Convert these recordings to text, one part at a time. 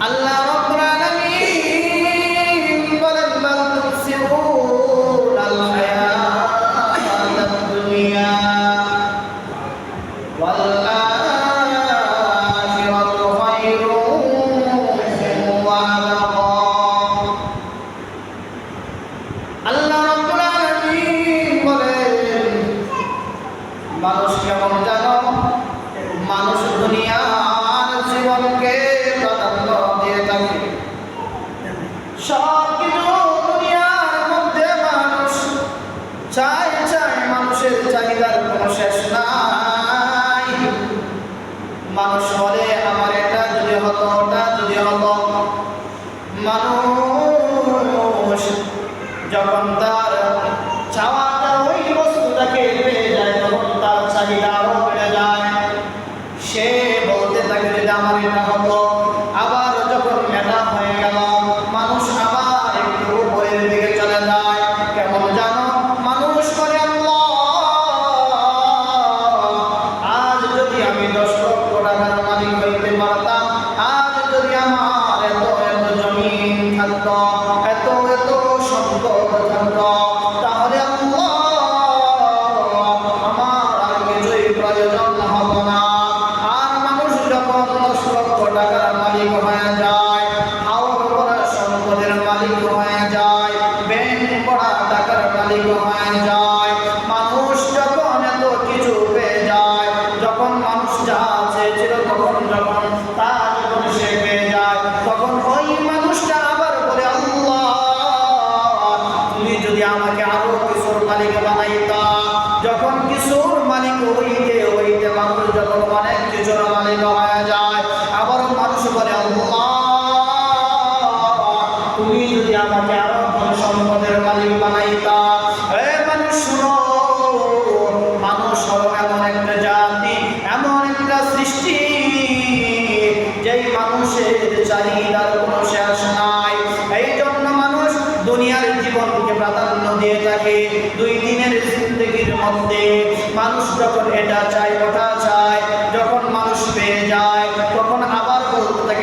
আল্লাহ ਜਪੰਤਾ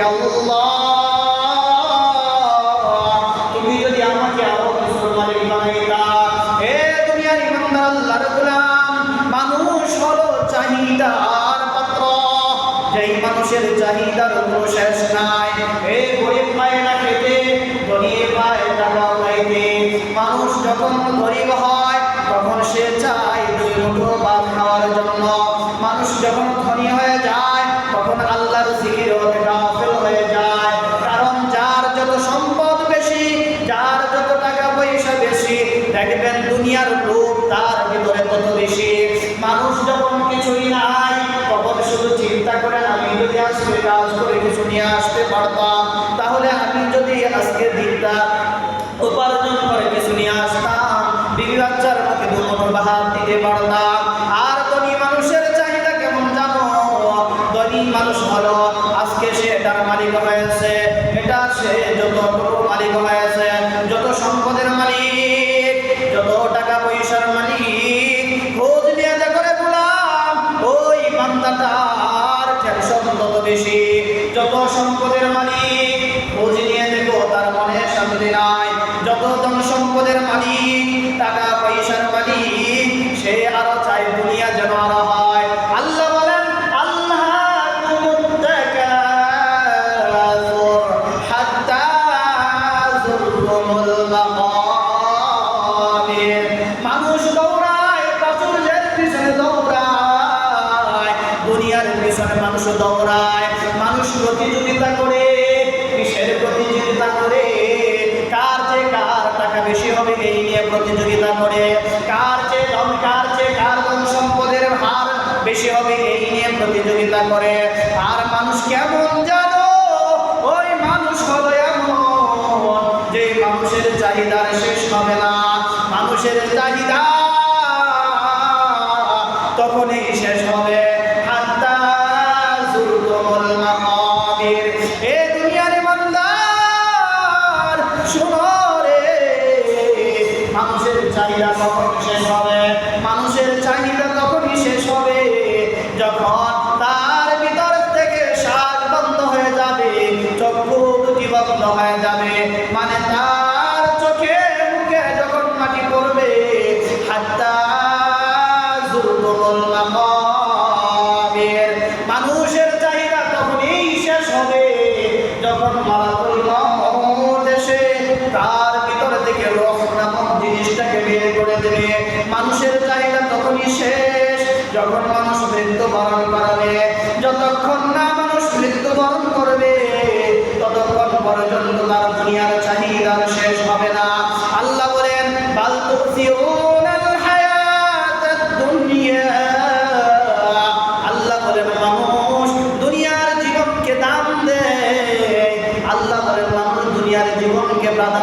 رضي الله হাত দিতে পারতাম আর ধনী মানুষের চাহিদা কেমন জানো? ধনী মানুষ হলো, আজকে সে তার মালিক হয়েছে, এটা সে যত মালিক হয়েছে, যত সম্পদের মালিক, যত টাকা পয়সার মালিক, খোঁজ নিয়ে করে বললাম, ওই বান্দাটার টেনশন তত বেশি। যত সম্পদের মালিক, খোঁজ নিয়ে দেখো, তার মনে শান্তি নাই। যত ধন সম্পদের মালিক, টাকা পেছনে মানুষ দৌড়ায়, মানুষ প্রতিযোগিতা করে কিসের প্রতিযোগিতা করে। কার যে কার টাকা বেশি হবে এই নিয়ে প্রতিযোগিতা করে। কার যে ধন, কার যে কার ধন সম্পদের হার বেশি হবে এই নিয়ে প্রতিযোগিতা করে। আর মানুষ কেমন জানো? ওই মানুষ হলো এমন যে মানুষের চাহিদার শেষ হবে না। মানুষের চাহিদা হয়ে যাবে। মানে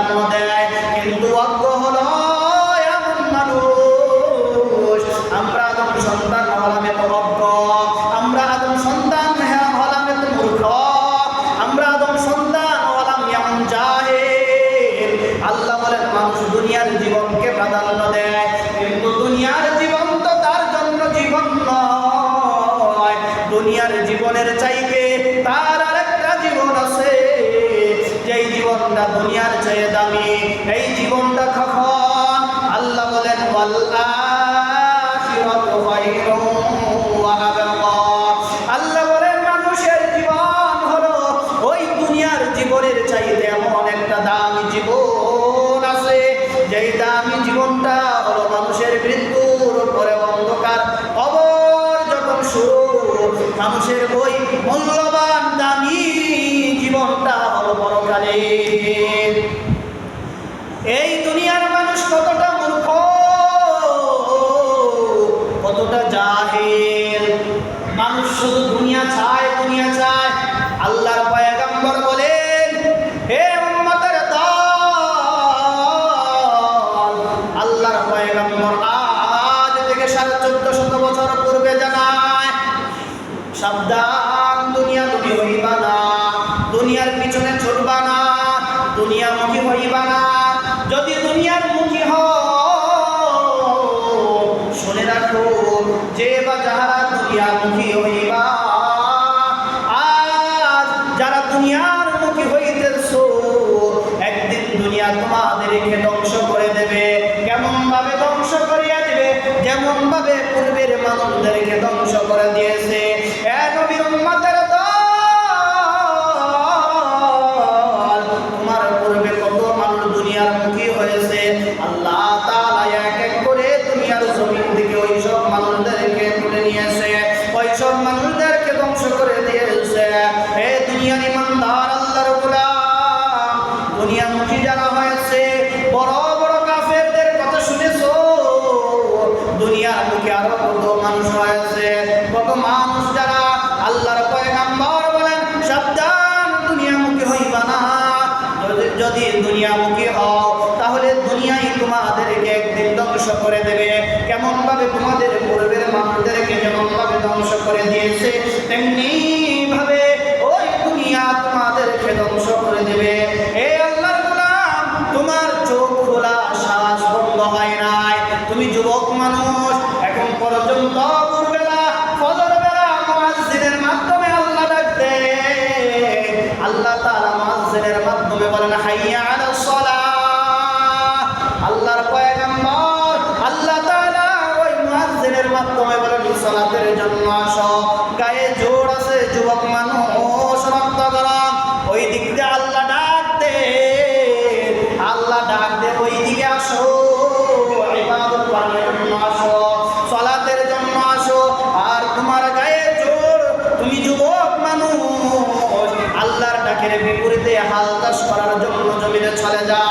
জন্ম দেয় কিন্তু অজ্ঞ হল এমন মানুষ। আমরা সন্তান মানুষের ওই মূল্যবান দামি জীবনটা হলো পরকালে এই দুনিয়ার মানুষ কতটা মূর্খ, কতটা জাহেল। মানুষ শুধু দুনিয়া চায় দুনিয়া চায়। এমনভাবে পূর্বের মানুষদেরকে ধ্বংস করে দিয়েছে। যদি দুনিয়ামুখী হও, তাহলে দুনিয়াই তোমাদেরকে একদিন ধ্বংস করে দেবে। কেমন ভাবে তোমাদের পূর্বের মানুষদেরকে যেমনভাবে ধ্বংস করে দিয়েছে তেমনি ভাবে বিপরীতে হাল চাষ করার জন্য জমিনে চলে যায়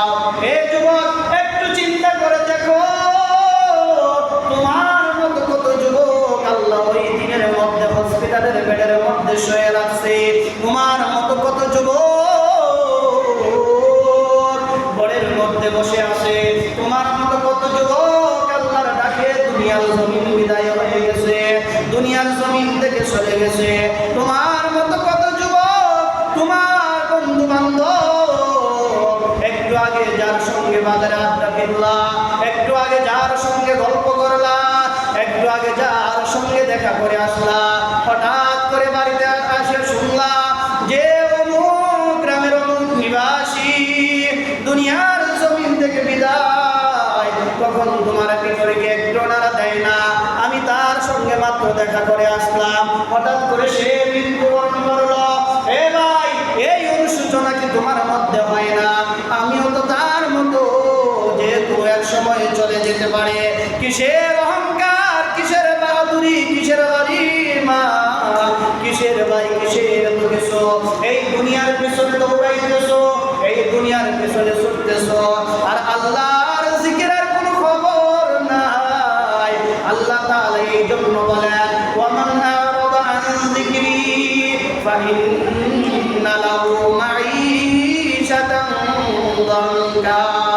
একটু আগে যার সঙ্গে গল্প করলা, একটু আগে যার সঙ্গে দেখা করে আসলা। হঠাৎ করে বাড়িতে আসে শুনলা যে গ্রামের নিবাসী দুনিয়ার জমিন থেকে বিদায়। তোমার একটু নাড়া দেয় না? আমি তার সঙ্গে মাত্র দেখা করে আসলাম। হঠাৎ করে সে মৃত্যুবরণ করল, এ ভাই, এই অনুসূচনা কি তোমার মধ্যে হয় না? যেহেতু এক সময় চলে যেতে পারে। কিসের অহংকার, কিসের বাহাদুরি, কিসের কিসের ভাই, কিসের এই দুনিয়ার পিছনে এই দুনিয়ার পিছনে আর খবর নাই। আল্লাহ তাআলা এই জন্য লাহু মাঈশাতান দানকা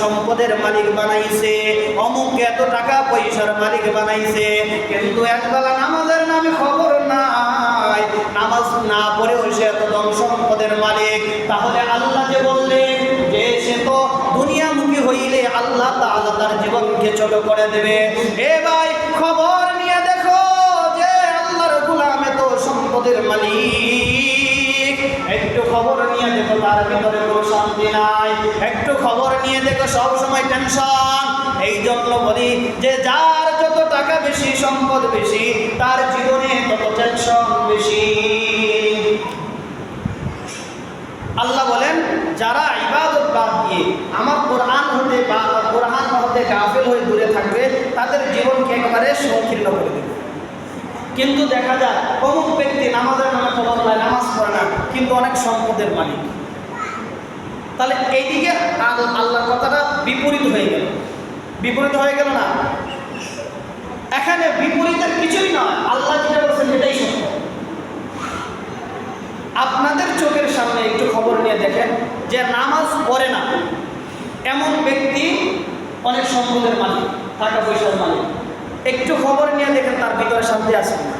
সম্পদের মালিক বানাইছে, অমুককে এত টাকা পয়সার মালিক বানাইছে, কিন্তু একবেলা নামাজের নামে খবর নাই। নামাজ না পড়েও সে এত ধন সম্পদের মালিক। তাহলে আল্লাহ যে বললেন যে সে তো দুনিয়ামুখী হইলে আল্লাহ তাআলা তার জীবনকে ছোট করে দেবে। এ ভাই, খবর নিয়ে দেখো যে আল্লাহর গোলাম এত সম্পদের মালিক। একটু খবর নিয়ে দেখো, তার ভিতরে কোনো শান্তি নাই। একটু খবর নিয়ে দেখো, সব সময় টেনশন এই জন্য বলি যে, যার যত টাকা বেশি, সম্পদ বেশি, তার জীবনে তত টেনশন বেশি। আল্লাহ বলেন, যারা ইবাদত বাদ দিয়ে আমার কোরআন হতে বা কোরআন হতে গাফিল হয়ে দূরে থাকবে, তাদের জীবনকে একেবারে সংকীর্ণ করে দেবে। কিন্তু দেখা যায় অমুক ব্যক্তি নামাজের নামে খবর নয় নামাজ পড়ে না কিন্তু অনেক সম্পদের মালিক। তাহলে এইদিকে আল্লাহর কথাটা বিপরীত হয়ে গেল। বিপরীত হয়ে গেল না? এখানে বিপরীতের কিছুই নয়। আল্লাহ যেটা বলছেন সেটাই সত্য। আপনাদের চোখের সামনে একটু খবর নিয়ে দেখেন যে নামাজ পড়ে না। এমন ব্যক্তি অনেক সম্পদের মালিক, টাকা পয়সার মালিক। একটু খবর নিয়ে দেখেন তার ভিতরে শান্তি কিনা।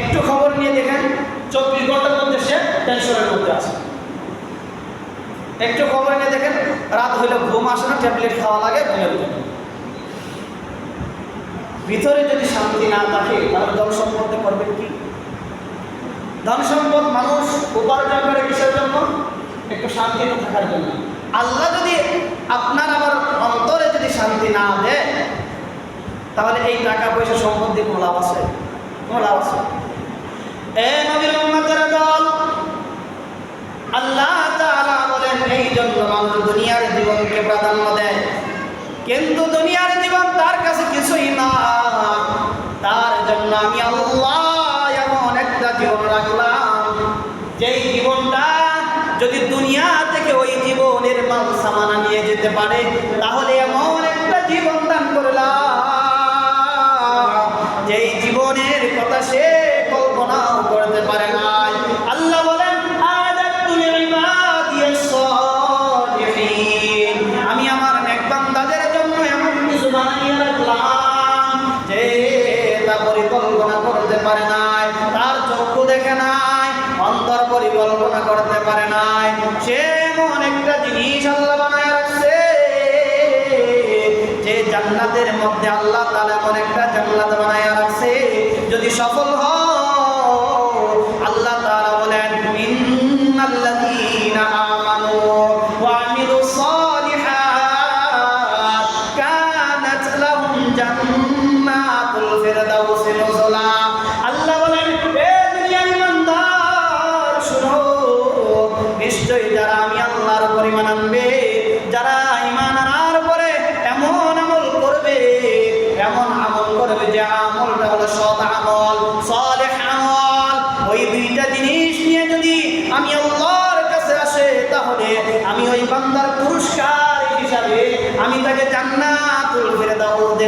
একটু খবর নিয়ে দেখেন চব্বিশ ঘণ্টার মধ্যে সে টেনশনের মধ্যে আছে। একটু খবর নিয়ে দেখেন, রাত হইলে ঘুম আসে না ট্যাবলেট খাওয়া লাগে, ঘুমের জন্য ভিতরে যদি শান্তি না থাকে, তাহলে ধন সম্পদে করবেন কি? ধন সম্পদ মানুষ উপার্জন করে কিসের জন্য? একটু শান্তিতে থাকার জন্য। আল্লাহ যদি আপনার আবার অন্তরে যদি শান্তি না দেয়, তাহলে এই টাকা পয়সা সম্পদ দিয়ে কোনো লাভ আছে? কোনো লাভ আছে? এ নবীর জীবন রাখলাম, যেই জীবনটা যদি দুনিয়া থেকে ওই জীবনের মাল সামানা নিয়ে যেতে পারে, তাহলে এমন একটা জীবন দান করলাম। যেই জীবনের কথা সে করতে পারে নাই। আল্লাহ বলেন আমি আমার নেক বান্দাদের জন্য এমন কিছু বানিয়ে রাখলাম যে তা পরিকল্পনা করতে পারে নাই, তার চক্ষু দেখে নাই, অন্তর পরিকল্পনা করতে পারে নাই। সে এমন একটা জিনিস আল্লাহ বানায় রাখছে যে জান্নাতের মধ্যে আল্লাহ তাআলা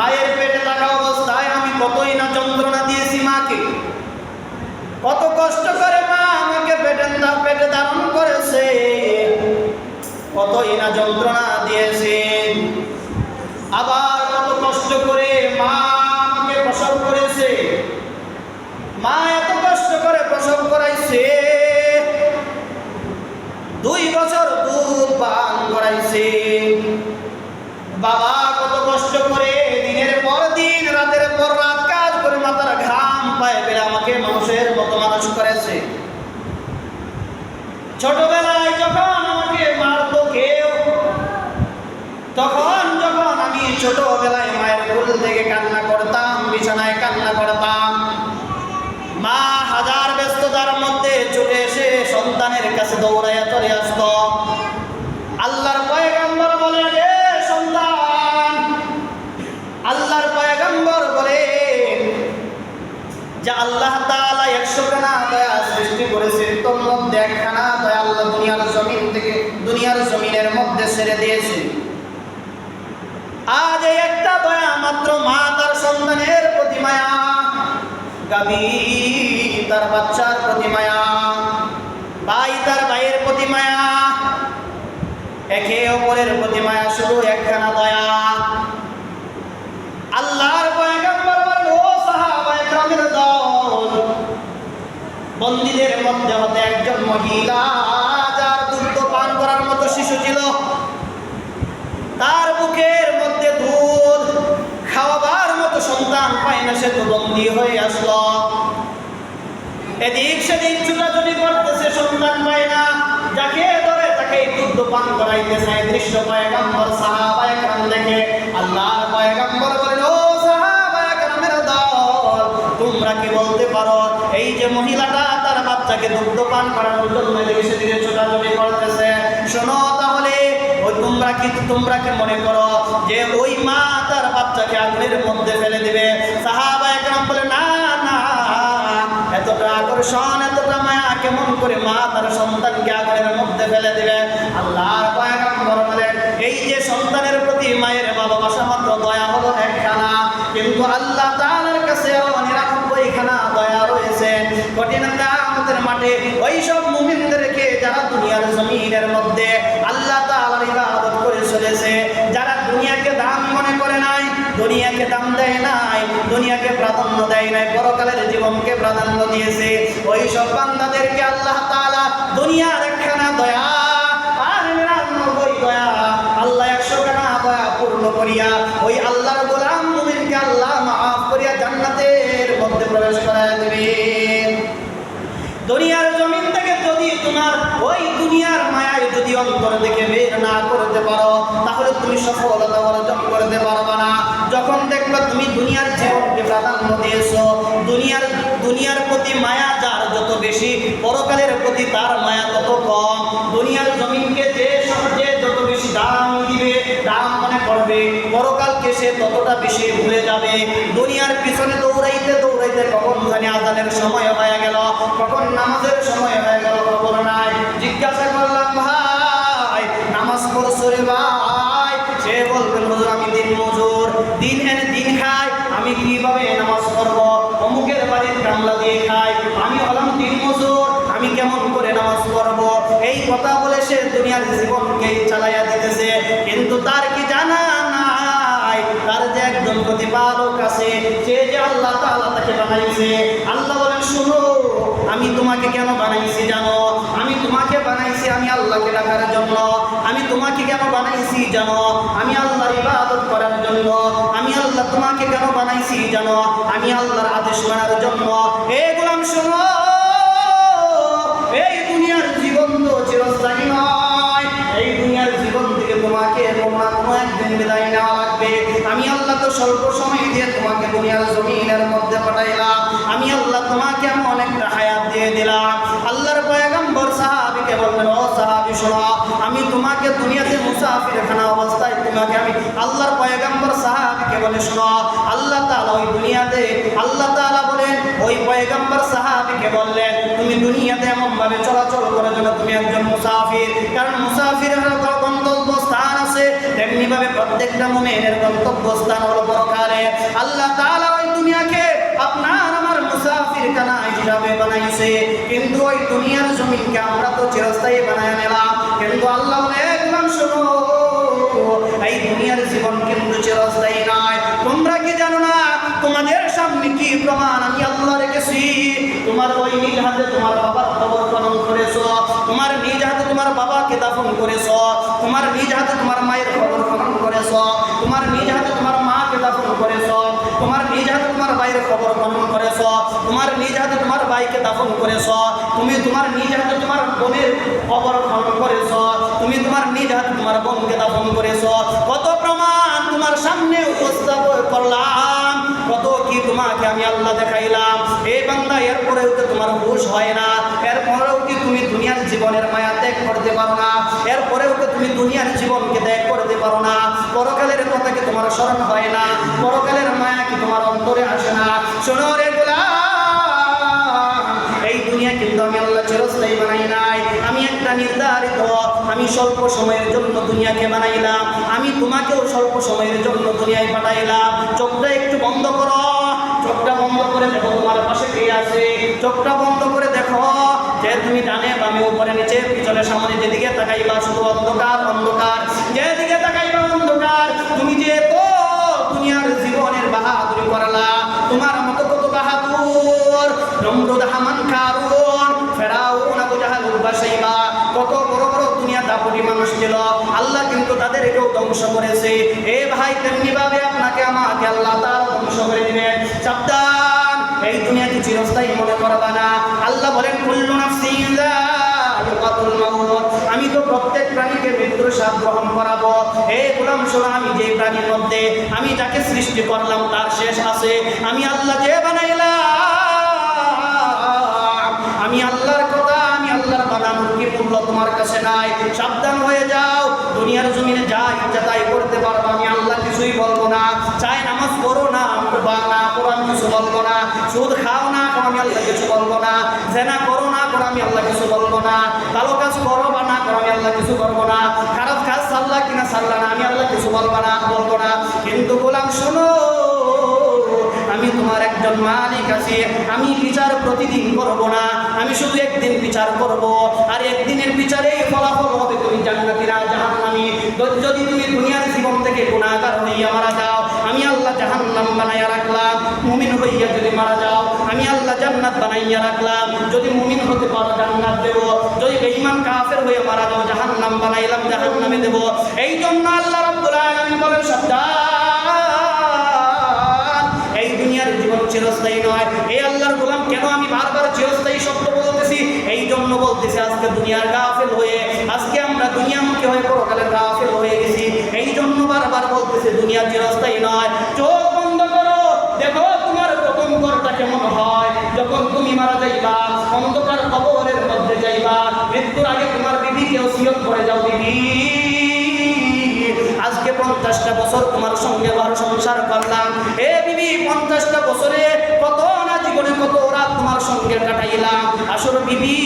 মায়ের পেটে থাকা অবস্থায় আমি কতই না যন্ত্রণা দিয়েছি মাকে। কত কষ্ট করে মা আমাকে পেটে পেটে ধারণ করেছে। কতই না যন্ত্রণা দিয়েছে। আবার মানুষের মতো মানুষ করেছে ছোটবেলায় যখন আমাকে মারতো কেউ, তখন যখন আমি ছোটবেলায় মায়ের কোল থেকে কান্না করতাম, বিছানায় কান্না করতাম, মা হাজার ব্যস্ততার মধ্যে ছুটে এসে সন্তানের কাছে দৌড়াইয়া চলে আসতো আল্লাহর পয়গম্বর বলে রে সন্তান আল্লাহর পয়গম্বর বলে যে আল্লাহ তাআলা একশো খানা দয়া সৃষ্টি করেছে তোর মধ্যে একখানা দয়া আল্লাহ দুনিয়ার জমিন থেকে দুনিয়ার জমিনের মধ্যে ছেড়ে দিয়েছে আজ এই একটা দয়া মাত্র মা তার সন্তানের প্রতি মায়া গাবি, তার বাচ্চার প্রতি মায়া। ভাই, তার ভাইয়ের প্রতি মায়া। একে অপরের প্রতি মায়া, শুধু একখানা দয়া। আল্লাহর বন্দীদের মধ্যে হতে একজন মহিলা, যার দুগ্ধ পান করার মতো শিশু ছিল, তার বুকের মধ্যে দুধ খাওয়াবার মতো তো বন্দী হয়ে এদিক সেদিক করতেছে সন্তান পায় না যাকে ধরে তাকে দুধ পান করাইতেছে এই দৃশ্য দেখে ও দল, তোমরা কি বলতে পারো, এই যে মহিলাটা তার বাচ্চাকে দুগ্ধ পান করানোর জন্য এদিকে সেদিকে করতেছে। শোনো তাহলে তোমরা কি তোমরা কি মনে করো যে ওই মা তার বাচ্চাকে আগুনের মধ্যে ফেলে দিবে? সাহাবা একরাম বলে, না না। এতটা আকর্ষণ, এতটা মায়া, কেমন করে মা তার সন্তানকে আগুনের মধ্যে ফেলে দিবে? বলেন এই যে সন্তানের প্রতি মায়ের ভালোবাসা মাত্র দয়া হলো একখানা, কিন্তু আল্লাহ তাআলার কাছে আরও নিরানব্বই খানা দয়া রয়েছে। কঠিন আমাদের মাঠে ওই সব মুমিনদেরকে যারা দুনিয়ার জমিনের মধ্যে দুনিয়াকে দাম দেয় নাই, দুনিয়াকে প্রাধান্য দেয় নাই, পরকালের জীবনকে প্রাধান্য দিয়েছে। ওই সব বান্দাদেরকে আল্লাহ তাআলা দুনিয়ার একখানা দয়া ওই আল্লাহর গোলাম মুমিনকে আল্লাহ মাফ করিয়া জান্নাতের মধ্যে প্রবেশ করায় দেবে দুনিয়ার জমিন থেকে যদি তোমার ওই দুনিয়ার মায়ায় যদি অন্তর থেকে বের না করতে পারো, তাহলে তুমি সফলতা অর্জন করতে পারবে না। যখন দেখবে তুমি দুনিয়ার জীবনকে প্রাধান্য দিয়েছ, দুনিয়ার দুনিয়ার প্রতি মায়া যার যত বেশি, পরকালের প্রতি তার মায়া তত কম। দুনিয়ার জমিনকে যে সমাজে যত বেশি দাম দিবে, দাম মনে করবে, পরকালকে সে ততটা বেশি ভুলে যাবে। দুনিয়ার পিছনে দৌড়াইতে দৌড়াইতে কখন জানি আজানের সময় হয়ে গেল, কখন নামাজের সময় হয়ে গেল খবর নাই। জিজ্ঞাসা করলাম, ভাই পড়ছো রে ভাই। সে বলবেন হুজুর, আমি দিন মজুর। দিন এনে দিন খাই। আমি কীভাবে নামাজ করব অমুকের বাড়ির কামলা দিয়ে খাই। আমি হলাম দিন মজুর। আমি কেমন করে নামাজ করব এই কথা বলে সে দুনিয়ার জীবনকে চালাইয়া দিতেছে। কিন্তু তার কি জানা? প্রতিপালক আছে সে যে আল্লাহ তাআলা তাকে বানাইছে। আল্লাহ বলেন, শুনো, আমি তোমাকে কেন বানাইছি জানো? আমি তোমাকে বানাইছি আমি আল্লাহকে ডাকার জন্য। আমি তোমাকে কেন বানাইছি জানো? আমি আল্লাহর ইবাদত করার জন্য। আমি আল্লাহ তোমাকে কেন বানাইছি জানো? আমি আল্লাহর আদেশ মানার জন্য। হে গোলাম, শোনো, এই দুনিয়ার জীবন তো চিরস্থায়ী নয়। স্বল্প সময় দিয়ে তোমাকে দুনিয়ার জমিনের মধ্যে পাঠাইলাম। আমি আল্লাহ তোমাকে আমি অনেকটা হায়াত দিয়ে দিলাম। আল্লাহর পয়গম্বর সাহাবিকে বললেন, ও সাহাবি, শোনা, আমি তোমাকে দুনিয়াতে মুসাফির খানা অবস্থায় তোমাকে আমি আল্লাহর পয়গম্বর সাহাবিকে বলে, শোনা, আল্লাহ তালা ওই দুনিয়াতে, আল্লাহ তালা বলেন, ওই পয়গম্বর সাহাবিকে বললেন, তুমি দুনিয়াতে এমনভাবে চলাচল করার জন্য তুমি একজন মুসাফির। কারণ মুসাফির আছে তেমনি ভাবে প্রত্যেকটা গন্তব্য স্থান হলো পরকালে। আল্লাহ তাআলা ওই দুনিয়াকে আপনার আমার মুসাফির কানা হিসাবে বানাইছে। কিন্তু ওই দুনিয়ার জমিনকে আমরা তো চিরস্থায়ী বানায় নিলাম। কিন্তু আল্লাহ বলে একদম শোনো, এই দুনিয়ার জীবন কিন্তু চিরস্থায়ী নয়। তোমরা কি জানো না তোমাদের সামনে কি প্রমাণ? আমি আল্লাহ রেখেছি। তোমার ওই নিজ হাতে তোমার বাবার খবর পালন করেছ। তোমার নিজ হাতে তোমার বাবাকে দাফন করেছ। তোমার নিজ হাতে তোমার মায়ের খবর পালন করেছ। তোমার নিজ হাতে তোমার মাকে দাফন করেছ। তোমার নিজ হাতে তোমার ভাইয়ের খবর পালন করেছ। তোমার নিজ হাতে তোমার ভাইকে দাফন করেছ। তুমি তোমার নিজ হাতে তোমার বোনের খবর পালন করেছ। তুমি তোমার নিজ হাতে তোমার বোনকে দাফন করেছ। কত প্রমাণ তোমার সামনে উপস্থাপন করলাম। কত কি তোমাকে আমি আল্লাহ দেখাইলাম। এই বান্দা এরপরেও তো তোমার হুশ হয় না। এরপরেও কি তুমি দুনিয়ার জীবনের মায়া ত্যাগ করতে পারো না? এরপরেও কি তুমি দুনিয়ার জীবনকে ত্যাগ করতে পারো না? পরকালের কথা কি তোমার স্মরণ হয় না? পরকালের মায়া কি তোমার অন্তরে আসে না? শোনো রে গোলাম, এই দুনিয়া কিন্তু আমি আল্লাহ চিরস্থায়ী বানাই নাই আমি একটা নির্ধারিত আমি স্বল্প সময়ের জন্য দুনিয়াকে বানাইলাম। আমি তোমাকেও স্বল্প সময়ের জন্য দুনিয়ায় পাঠাইলাম। চোখটা একটু বন্ধ করো। চোখটা বন্ধ করে দেখো তোমার পাশে কে আছে। চোখটা বন্ধ করে দেখো যে তুমি ডানে বামে, উপরে, নিচে, পিছনে, সামনে, যেদিকে তাকাইবা শুধু অন্ধকার অন্ধকার। যেদিকে তাকাইবা অন্ধকার। তুমি যে তো দুনিয়ার জীবনের বাহাদুরি করালা, তোমার মতো কত বাহাদুর? নমরুদ হামান কারুন ফেরাউন আবু জাহাল উদ্বাসাইবা কত বড় বড় দুনিয়া দাপটি মানুষ ছিল, আল্লাহ কিন্তু তাদেরকেও ধ্বংস করেছে। এ ভাই, তেমনি ভাবে আপনাকে আমাকে আল্লাহ তার ধ্বংস করে দিবেন সাবধান, এই দুনিয়াকে চিরস্থায়ী মনে করবা না। আল্লাহ বলেন, কুল্লু নাফসিন আমি তো প্রত্যেক প্রাণীকে মৃত্যুর স্বাদ গ্রহণ করাবো। হে গোলাম, শোনো, আমি যে প্রাণীর মধ্যে আমি যাকে সৃষ্টি করলাম, তার শেষ আছে। আমি আল্লাহ যে বানাইলাম। আমি আল্লাহর তোমার কাছে নাই। সাবধান হয়ে যাও। দুনিয়ার জমিনে যা ইচ্ছা তাই করতে পারব। আমি আল্লাহ কিছুই না। নামাজ পড়ো না না আমি কিছু সুদ খাও না আমি আল্লাহ কিছু না। করো না আমি আল্লাহ কিছু না। ভালো কাজ করো বা না আমি আল্লাহ কিছু না। খারাপ না আমি আল্লাহ কিছু শোনো, আমি তোমার একজন মালিক আছি। আমি বিচার প্রতিদিন করব না। আমি শুধু একদিন বিচার করব, আর একদিনের বিচারে ফলাফল হবে তুমি জান্নাতি না জাহান্নামী। যদি তুমি দুনিয়ার জীবন থেকে গুণাগার হইয়া মারা যাও, আমি আল্লাহ জাহান্নাম বানাইয়া রাখলাম। মুমিন হইয়া যদি মারা যাও, আমি আল্লাহ জান্নাত বানাইয়া রাখলাম। যদি মুমিন হতে পারো জান্নাত দেব। যদি বেঈমান কাফের হয়ে মারা যাও, জাহান্নাম বানাইলাম, জাহান্নামে দেব। এই জন্য আল্লাহ রাব্বুল আলামিন বলেন, সাবধান। এই দুনিয়ার জীবন চিরস্থায়ী নয়। এই আল্লাহর গোলাম কেন আমি বারবার চিরস্থায়ী জন্য বলতেছি, আজকে দুনিয়ার গাফেল হয়ে, আজকে আমরা দুনিয়ামুখী হয়ে পরকালের গাফেল হয়ে গেছি। এই জন্য বারবার বলতেছি দুনিয়া চিরস্থায়ী নয়, চোখ বন্ধ করো। দেখো তোমার প্রথম করটা কেমন হয়। যখন তুমি মারা যাইবা, অন্ধকার কবরের মধ্যে যাইবা, মৃত্যুর আগে তোমার বিবিকে ওসিয়ত করে যাও বিবি। আজকে পঞ্চাশটা বছর তোমার সঙ্গে ঘর সংসার করলাম। এ বিবি, পঞ্চাশটা বছরে সঙ্গে কাটাইলাম। আসল বিবি,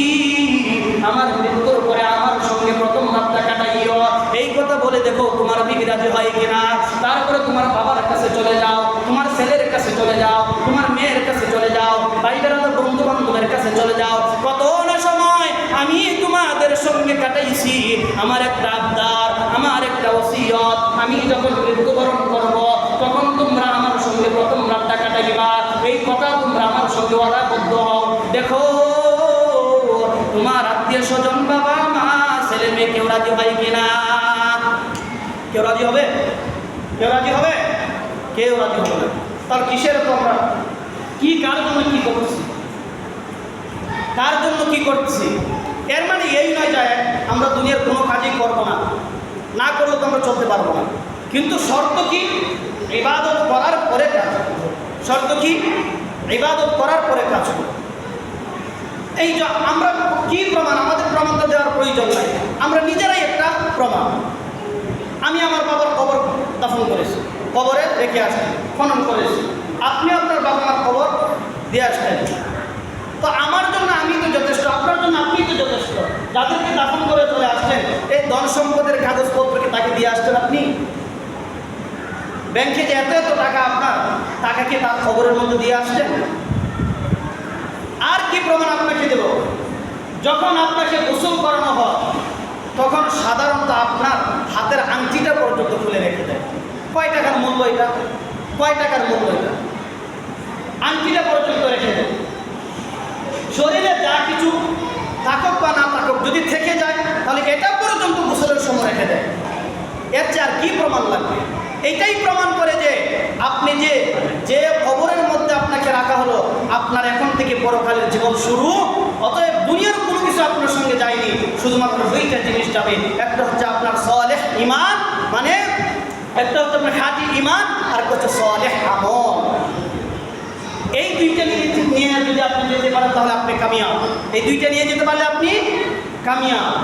আমার মৃত্যুর পরে আমার সঙ্গে প্রথম রাতটা কাটাইও। এই কথা বলে দেখো তোমার বিবি রাজি হয় কিনা? তারপরে তোমার বাবার কাছে চলে যাও, তোমার ছেলের কাছে চলে যাও, তোমার মেয়ের কাছে চলে যাও বেড়াদের বন্ধু বান্ধবের কাছে চলে যাও। কত না সময় আমি তোমাদের সঙ্গে কাটাইছি। আমার একটা আবদার, আমার একটা ওসিয়ত। আমি যখন মৃত্যুবরণ করব, তখন তোমরা আমার সঙ্গে প্রথম রাতটা কাটাইবা। এই কথা তোমরা আমার সঙ্গে ওয়াদাবদ্ধ হও। দেখো, তোমার আত্মীয় স্বজন বাবা, মা, ছেলে মেয়ে কেউ রাজি হয় কিনা? কেউ রাজি হবে? কেউ রাজি হবে? কেউ রাজি হবে তার কিসের তোমরা কি, কার জন্য কি করছি? কার জন্য কি করছি? এর মানে এই নয় যে আমরা দুনিয়ার কোনো কাজই করব না। না করলে তো আমরা চলতে পারব না। কিন্তু শর্ত কি? ইবাদত করার পরে কাজ করব। শর্ত কি? ইবাদত করার পরে কাজ করব এই যে আমরা কি প্রমাণ? আমাদের প্রমাণটা দেওয়ার প্রয়োজন নাই। আমরা নিজেরাই একটা প্রমাণ। আমি আমার বাবার কবর দফন করেছি। কবরে রেখে আসছি, খনন করেছি। আপনি আপনার বাবা মার কবর দিয়ে আসলেন। তো আমার জন্য আমি তো যথেষ্ট, আপনার জন্য আপনি তো যথেষ্ট। যাদেরকে দাফন করে চলে আসছেন এই ধন সম্পদের কাগজপত্রকে তাকে দিয়ে আসছেন আপনি? ব্যাংকে যে এত এত টাকা আপনার টাকা কি তার খবরের মধ্যে দিয়ে আসছেন আর কি প্রমাণ আপনাকে দেব? যখন আপনাকে গোসল করানো হয়, তখন সাধারণত আপনার হাতের আংটিটা পর্যন্ত খুলে রেখে দেয়। কয় টাকার মূল্য এটা? কয় টাকার মূল্য এটা? আংটিটা পর্যন্ত রেখে দেয়। শরীরে যা কিছু থাকুক বা না থাকুক, যদি থেকে যায়, তাহলে এটা পর্যন্ত গোসলের সময় রেখে দেয়। এর চেয়ে আর কি প্রমাণ লাগবে? এটাই প্রমাণ করে যে আপনি যে যে খবরের মধ্যে আপনাকে রাখা হলো, আপনার এখন থেকে পরকালের জীবন শুরু। অতএব দুনিয়ার কোনো কিছু আপনার সঙ্গে যায়নি। শুধুমাত্র দুইটা জিনিস যাবে। একটা হচ্ছে আপনার সলেহ ইমান মানে একটা হচ্ছে আপনার খাঁটি ইমান আর হচ্ছে সলেহ আমল। এই দুইটা নিয়ে নিয়ে যদি আপনি যেতে পারেন, তাহলে আপনি কামিয়াব। এই দুইটা নিয়ে যেতে পারলে আপনি কামিয়াব।